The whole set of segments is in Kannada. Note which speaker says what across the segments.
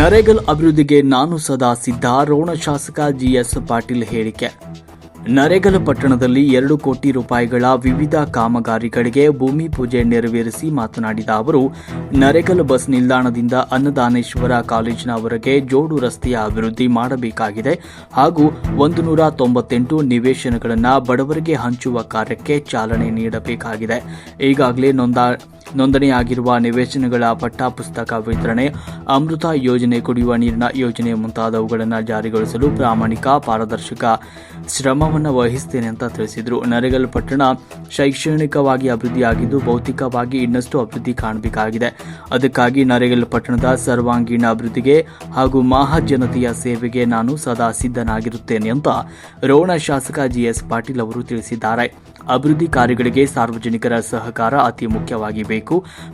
Speaker 1: ನರೇಗಲ್ ಅಭಿವೃದ್ಧಿಗೆ ನಾನು ಸದಾ ಸಿದ್ಧ, ರೋಣ ಶಾಸಕ ಜಿಎಸ್ ಪಾಟೀಲ್ ಹೇಳಿಕೆ. ನರೇಗಲ್ ಪಟ್ಟಣದಲ್ಲಿ ಎರಡು ಕೋಟಿ ರೂಪಾಯಿಗಳ ವಿವಿಧ ಕಾಮಗಾರಿಗಳಿಗೆ ಭೂಮಿ ಪೂಜೆ ನೆರವೇರಿಸಿ ಮಾತನಾಡಿದ ಅವರು, ನರೇಗಲ್ ಬಸ್ ನಿಲ್ದಾಣದಿಂದ ಅನ್ನದಾನೇಶ್ವರ ಕಾಲೇಜಿನವರೆಗೆ ಜೋಡು ರಸ್ತೆಯ ಅಭಿವೃದ್ಧಿ ಮಾಡಬೇಕಾಗಿದೆ ಹಾಗೂ ಒಂದು ನೂರ ತೊಂಬತ್ತೆಂಟು ನಿವೇಶನಗಳನ್ನು ಬಡವರಿಗೆ ಹಂಚುವ ಕಾರ್ಯಕ್ಕೆ ಚಾಲನೆ ನೀಡಬೇಕಾಗಿದೆ. ಈಗಾಗಲೇ ನೊಂದಾ ನೋಂದಣಿಯಾಗಿರುವ ನಿವೇಶನಗಳ ಪಠ್ಯಪುಸ್ತಕ ವಿತರಣೆ, ಅಮೃತ ಯೋಜನೆ ಕುಡಿಯುವ ನೀರಿನ ಯೋಜನೆ ಮುಂತಾದವುಗಳನ್ನು ಜಾರಿಗೊಳಿಸಲು ಪ್ರಾಮಾಣಿಕ ಪಾರದರ್ಶಕ ಶ್ರಮವನ್ನು ವಹಿಸುತ್ತೇನೆ ಅಂತ ತಿಳಿಸಿದರು. ನರೇಗಲ್ ಪಟ್ಟಣ ಶೈಕ್ಷಣಿಕವಾಗಿ ಅಭಿವೃದ್ಧಿಯಾಗಿದ್ದು ಭೌತಿಕವಾಗಿ ಇನ್ನಷ್ಟು ಅಭಿವೃದ್ಧಿ ಕಾಣಬೇಕಾಗಿದೆ. ಅದಕ್ಕಾಗಿ ನರೇಗಲ್ ಪಟ್ಟಣದ ಸರ್ವಾಂಗೀಣ ಅಭಿವೃದ್ಧಿಗೆ ಹಾಗೂ ಮಹಾಜನತೆಯ ಸೇವೆಗೆ ನಾನು ಸದಾ ಸಿದ್ಧನಾಗಿರುತ್ತೇನೆ ಅಂತ ರೋಣ ಶಾಸಕ ಜಿಎಸ್ ಪಾಟೀಲ್ ಅವರು ತಿಳಿಸಿದ್ದಾರೆ. ಅಭಿವೃದ್ಧಿ ಕಾರ್ಯಗಳಿಗೆ ಸಾರ್ವಜನಿಕರ ಸಹಕಾರ ಅತಿ ಮುಖ್ಯವಾಗಿ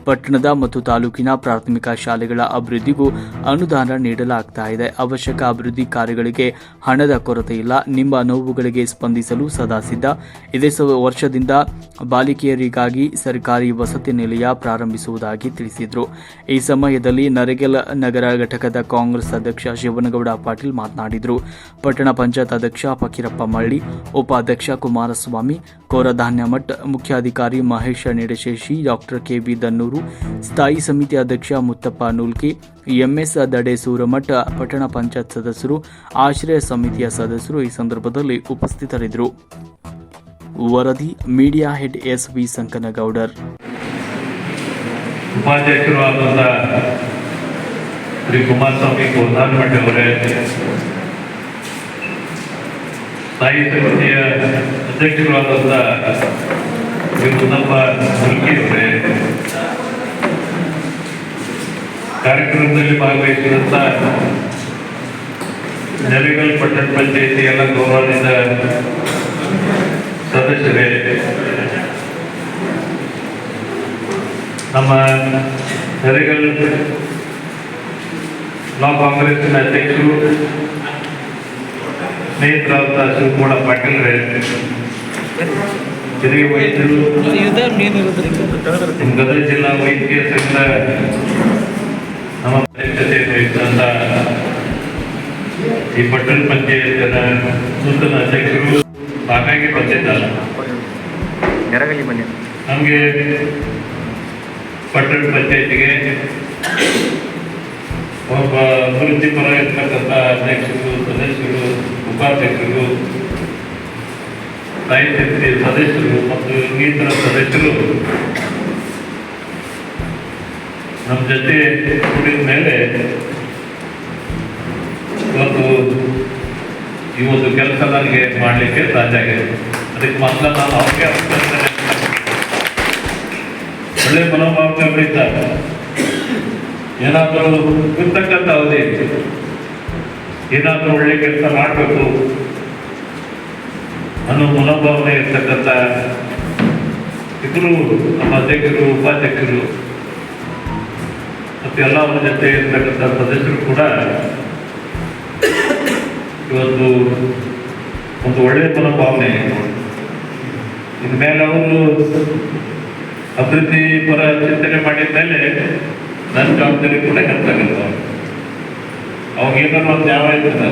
Speaker 1: ಪಟ್ಟಣದ ಮತ್ತು ತಾಲೂಕಿನ ಪ್ರಾಥಮಿಕ ಶಾಲೆಗಳ ಅಭಿವೃದ್ಧಿಗೂ ಅನುದಾನ ನೀಡಲಾಗ್ತಾ ಇದೆ. ಅವಶ್ಯಕ ಅಭಿವೃದ್ಧಿ ಕಾರ್ಯಗಳಿಗೆ ಹಣದ ಕೊರತೆ ಇಲ್ಲ. ನಿಮ್ಮ ನೋವುಗಳಿಗೆ ಸ್ಪಂದಿಸಲು ಸದಾ ಸಿದ್ಧ. ಇದೇ ವರ್ಷದಿಂದ ಬಾಲಿಕೆಯರಿಗಾಗಿ ಸರ್ಕಾರಿ ವಸತಿ ನಿಲಯ ಪ್ರಾರಂಭಿಸುವುದಾಗಿ ತಿಳಿಸಿದರು. ಈ ಸಮಯದಲ್ಲಿ ನರಗೆಲ ನಗರ ಘಟಕದ ಕಾಂಗ್ರೆಸ್ ಅಧ್ಯಕ್ಷ ಶಿವನಗೌಡ ಪಾಟೀಲ್ ಮಾತನಾಡಿದರು. ಪಟ್ಟಣ ಪಂಚಾಯತ್ ಅಧ್ಯಕ್ಷ ಫಕೀರಪ್ಪ ಮಳ್ಳಿ, ಉಪಾಧ್ಯಕ್ಷ ಕುಮಾರಸ್ವಾಮಿ, ಕೋರಧಾನ್ಯ ಮಠ ಮುಖ್ಯಾಧಿಕಾರಿ Mahesha Nidasheshi, doctor K B Dannuru ಸ್ಥಾಯಿ ಸಮಿತಿ ಅಧ್ಯಕ್ಷ ಮುತ್ತಪ್ಪ ನೂಲ್ಕಿ, ಎಂಎಸ್ ದಡೆ ಸೂರಮಠ ಪಟ್ಟಣ ಪಂಚಾಯತ್ ಸದಸ್ಯರು, ಆಶ್ರಯ ಸಮಿತಿಯ ಸದಸ್ಯರು ಈ ಸಂದರ್ಭದಲ್ಲಿ ಉಪಸ್ಥಿತರಿದ್ದರು. ವರದಿ, media head S V Sankanagoudar
Speaker 2: ಉಪಾಧ್ಯಕ್ಷರು ಆದಂಥ ಶ್ರೀ ಕುಮಾರಸ್ವಾಮಿ ಗೋಧಾನಮಠ ಅವರೇ ಸ್ಥಾಯಿ ಸಮಿತಿಯ ಅಧ್ಯಕ್ಷರು ಆದಂತಹ ಶ್ರೀ ಮುನ್ನಪ್ಪ ಅವರೇ ಕಾರ್ಯಕ್ರಮದಲ್ಲಿ ಭಾಗವಹಿಸಿದಂಥ ನೆರೆಗಲ್ ಪಟ್ಟಣ ಪಂಚಾಯಿತಿ ಎಲ್ಲ ಗೌರವಾನ್ವಿತ ಸದಸ್ಯರೇ ನಮ್ಮ ನೆರೆಗಲ್ ಬ್ಲಾಕ್ ಕಾಂಗ್ರೆಸ್ಸಿನ ಅಧ್ಯಕ್ಷರು ಸ್ನೇಹಿತರಾದ ಶಿವಕುಮಾರ ಪಾಟೀಲ್ರೆ ಹಿರಿಯ ವೈದ್ಯರು ನಮ್ಮ ಗದಗ ಜಿಲ್ಲಾ ವೈದ್ಯಕೀಯ ಸಂಘದ ನಮ್ಮ ಅಧ್ಯಕ್ಷತೆಯನ್ನು ವಹಿಸಿದಂತ ಈ ಪಟ್ಟಣ ಪಂಚಾಯತ್ನ ನೂತನ ಅಧ್ಯಕ್ಷರು ಹಾಗಾಗಿ ಬಂದಿದ್ದಾರೆ. ನಮಗೆ ಪಟ್ಟಣ ಪಂಚಾಯತಿಗೆ ಒಬ್ಬ ಅಭಿವೃದ್ಧಿ ಪರ ಇರ್ತಕ್ಕಂಥ ಅಧ್ಯಕ್ಷರು ಸದಸ್ಯರು ಉಪಾಧ್ಯಕ್ಷರು ಸಾಹಿತ್ಯ ಸದಸ್ಯರು ಮತ್ತು ಇನ್ನಿತರ ಸದಸ್ಯರು ನಮ್ಮ ಜೊತೆ ಕೂಡಿದ ಮೇಲೆ ಇವತ್ತು ಈ ಒಂದು ಕೆಲಸ ನನಗೆ ಮಾಡಲಿಕ್ಕೆ ಸಾಧ್ಯ ಆಗಿದೆ ಅದಕ್ಕೆ ಮೊದಲ ನಾನು ಅವ್ರಿಗೆ ಒಳ್ಳೆ ಮನೋಭಾವನೆ ಏನಾದರೂ ಇರ್ತಕ್ಕಂಥ ಅವಧಿ ಏನಾದರೂ ಒಳ್ಳೆ ಕೆಲಸ ಮಾಡಬೇಕು ಅನ್ನೋ ಮನೋಭಾವನೆ ಇರ್ತಕ್ಕಂಥ ಇಬ್ಬರು ನಮ್ಮ ಅಧ್ಯಕ್ಷರು, ಉಪಾಧ್ಯಕ್ಷರು ಮತ್ತು ಎಲ್ಲ ಅವರ ಜೊತೆ ಇರ್ತಕ್ಕಂಥ ಸದಸ್ಯರು ಕೂಡ ಇವತ್ತು ಒಂದು ಒಳ್ಳೆಯ ಮನೋಭಾವನೆ ಮೇಲೆ ಅವರು ಅಭಿವೃದ್ಧಿ ಪರ ಚಿಂತನೆ ಮಾಡಿದ ಮೇಲೆ ನನ್ನ ಜವಾಬ್ದಾರಿ ಕೂಡ ಹೆಚ್ಚಾಗುತ್ತೆ. ಅವಾಗ ಏನಾದ್ರು ಒಂದು ಯಾವ ಇರ್ತದೆ